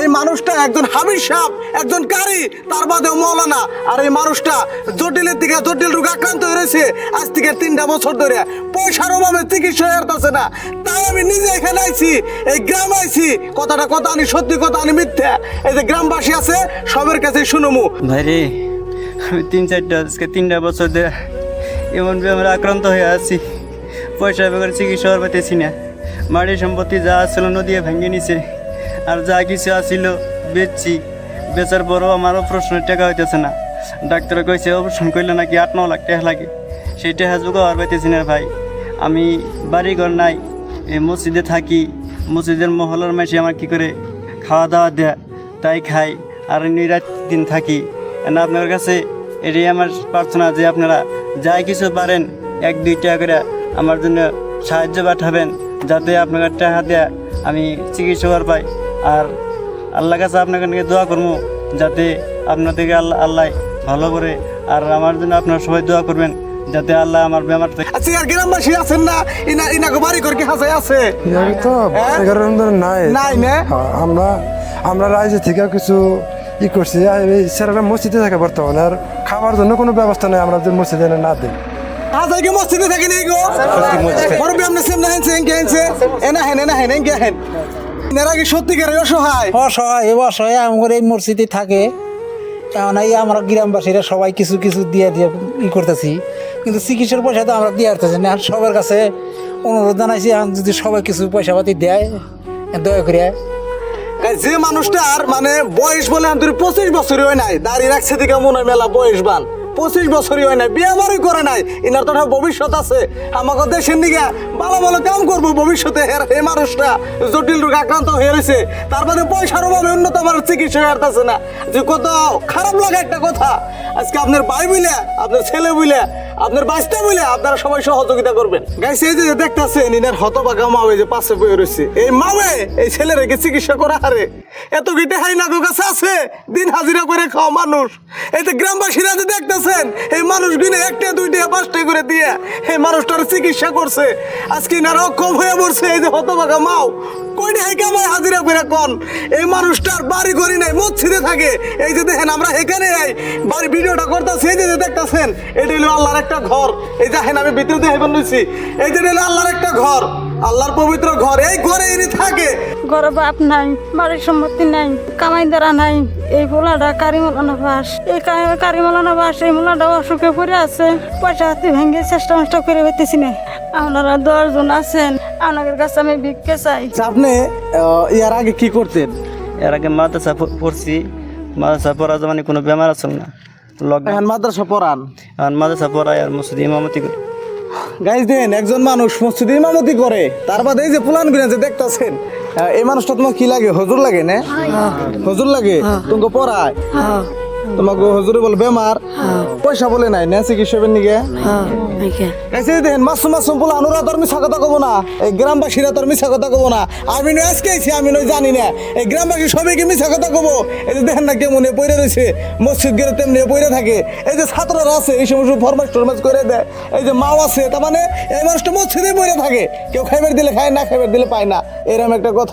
এই মানুষটা একজন হাবির সাপ একজন কারি, তার বাদেও মৌলানা। আর এই মানুষটা জটিলের দিকে জটিল রোগ আক্রান্ত হয়েছে আজ থেকে তিনটা বছর ধরে পয়সার অভাবে চিকিৎসা হতে না। তাই আমি নিজে এখানে আইছি, এই গ্রাম আইছি। কথাটা কথা আনি, সত্যি কথা আনি, মিথ্যা। এই যে গ্রামবাসী আছে, সবের কাছে শুনুমু। ভাই রে আমি তিন চারটা, আজকে তিনটা বছর ধরে এমন বেমারে আক্রান্ত হয়ে আছি। পয়সা বেকার চিকিৎসা পাইতেছি না। মাটির সম্পত্তি যা আসছিল নদী ভেঙে নিছে। আর যা কিছু আসছিল বেচছি। বেচার পরও আমারও প্রশ্নের টাকা হইতেছে না। ডাক্তার কইছে, অপারেশন করলে নাকি আট ন লাখ টাকা লাগে। সেই টাকা যোগাও আর পাইতেছি না ভাই। আমি বাড়িঘর নাই মসজিদে থাকি। মসজিদের মহলার মাসে আমার কি করে খাওয়া দাওয়া দেয়? তাই খাই। আর এমনি রাত দিন থাকি। না আপনার কাছে এটাই আমার প্রার্থনা যে আপনারা যাই কিছু পারেন, এক, দুই টাকা করে আমার জন্য সাহায্য পাঠাবেন। যাতে আপনার টাকা দেয়া আমি চিকিৎসা পাই। আর আল্লাহ কাছে আপনাকে কাছে দোয়া করব যাতে আপনাদেরকে আল্লাহ আল্লাহ ভালো করে আর আমার জন্য আপনারা সবাই দোয়া করবেন যাতে আল্লাহ আমার বেমার থেকে আচ্ছা আর গ্রামবাসী আছেন না? ইনা ইনাকে বাড়ি করে কি হাসাই আছে? তো হ্যাঁ? এগারো নাই। নাই না? হ্যাঁ, আমরা আমরা রাজ্য থেকে কিছু ই করছি। আর স্যারেরা মসজিদে থাকে বর্তমানে আর খাবার জন্য কোনো ব্যবস্থা নেই আমরা যে মসজিদে এনে না দিই। হাসাই কি মসজিদে থাকি নেই গো? বড় ব্যায়াম নেছেন না হেনছে এনকে হেনছে এনা হেন এনা হেন এনকে হেন। এনারা কি সত্যিকারের অসহায়। অসহায় অসহায় আমার এই মসজিদে থাকে। এখন এই আমরা গ্রামবাসীরা সবাই কিছু কিছু দিয়ে দিয়ে ই করতেছি। কিন্তু চিকিৎসার পয়সা তো আমরা দিয়ে আসতেছি না। সবার কাছে অনুরোধ জানাইছি যদি সবাই কিছু পয়সা পাতি দেয় দয়া করে। যে মানুষটার মানে বয়স বলে আন্তরি পঁচিশ বছরই হয় নাই দাঁড়িয়ে রাখছে দিকে মনে মেলা বয়স বান পঁচিশ বছরই হয় নাই, বিয়ে বাড়ি করে নাই। এনার তো ভবিষ্যৎ আছে। আমাকে দেশের দিকে ভালো ভালো কাম করব ভবিষ্যতে এর- এই মানুষটা। জটিল রোগ আক্রান্ত হয়ে রয়েছে। তারপরে পয়সার অভাবে উন্নত আমার চিকিৎসা হারতেছে না। যে কত খারাপ লাগে একটা কথা। আজকে আপনার ভাই বুলে আপনার ছেলে বলে আপনার বাঁচতে বলে আপনারা সবাই সহযোগিতা করবেন। গাইস এই যে দেখতেছেন ইনার হতবাগা মা ওই যে পাশে বয়ে রয়েছে এই মামে এই ছেলে রেখে চিকিৎসা করা হারে? এত গিটে হাই নাগো কাছে আছে? দিন হাজিরা করে খাওয়া মানুষ। এই যে গ্রামবাসীরা যে দেখতেছেন, এই মানুষগুলো একটা, দুইটা, পাঁচটা করে দিয়ে এই মানুষটার চিকিৎসা করছে। আজকে ইনার অক্ষম হয়ে পড়ছে এই যে হতবাগা মাও। কইটা হাই কামায় হাজিরা করে কোন? এই মানুষটার বাড়ি ঘড়ি নাই, মসজিদে থাকে। এই যে দেখেন, আমরা এখানে আই। বাড়ি ভিডিওটা করতেছি, এই যে যে দেখতেছেন, এটা হলো আল্লাহর একটা ঘর। এই দেখেন আমি ভিতরে দিয়ে হেবেন নিছি এই যে হলো আল্লাহর একটা ঘর। আল্লাহর পবিত্র ঘর। এই ঘরে ইনি থাকে। ঘরে বাপ নাই বাড়ির সম্পত্তি নাই কামাই দ্বারা নাই। এই পোলাটা কারিমলানা বাস। এই কারিমলানা বাস এই মোলাটা অসুখে পড়ে আছে। পয়সা হাতে ভেঙে চেষ্টা মষ্টা করে পেতেছি না। আপনারা দশজন আছেন আপনাদের কাছে আমি ভিক্ষে চাই। আপনি ইয়ার আগে কি করতেন? এর আগে মাদ্রাসা পড়ছি। মাদ্রাসা পড়া মানে কোনো বেমার আসল না? লকডাউন মাদ্রাসা পড়ান। আর মাদ্রাসা পড়ায় আর মসজিদ ইমামতি করি। গাইজ দেন একজন মানুষ মসজিদে ইমামতি করে তার বাদে এই যে পুলানগুলো যে দেখতাছেন এই মানুষটা তোমার কি লাগে? হজুর লাগে না? হজুর লাগে তোমাকে পড়ায়। তোমাকে হজুরে বলে বেমার। পয়সা বলে নাই না চিকিৎসা নিগে এসে দেখেন মাসুম মাসুম বলে আনুরা তোর কথা কব না। এই গ্রামবাসীরা তোর কথা কব না। আমি নয় আজকে আমি নয় জানি না। এই গ্রামবাসী সবাইকে কথা কব। এই যে দেখেন না কেমন পড়ে রয়েছে। মসজিদ গেলে তেমনি পড়ে থাকে। এই যে ছাত্ররা আছে এই সমস্ত ফরমাস টরমাস করে দেয়। এই যে মাও আছে তার মানে এই মানুষটা মসজিদে পড়ে থাকে। কেউ খাইবার দিলে খায় না খাইবার দিলে পায় না। এরকম একটা কথা।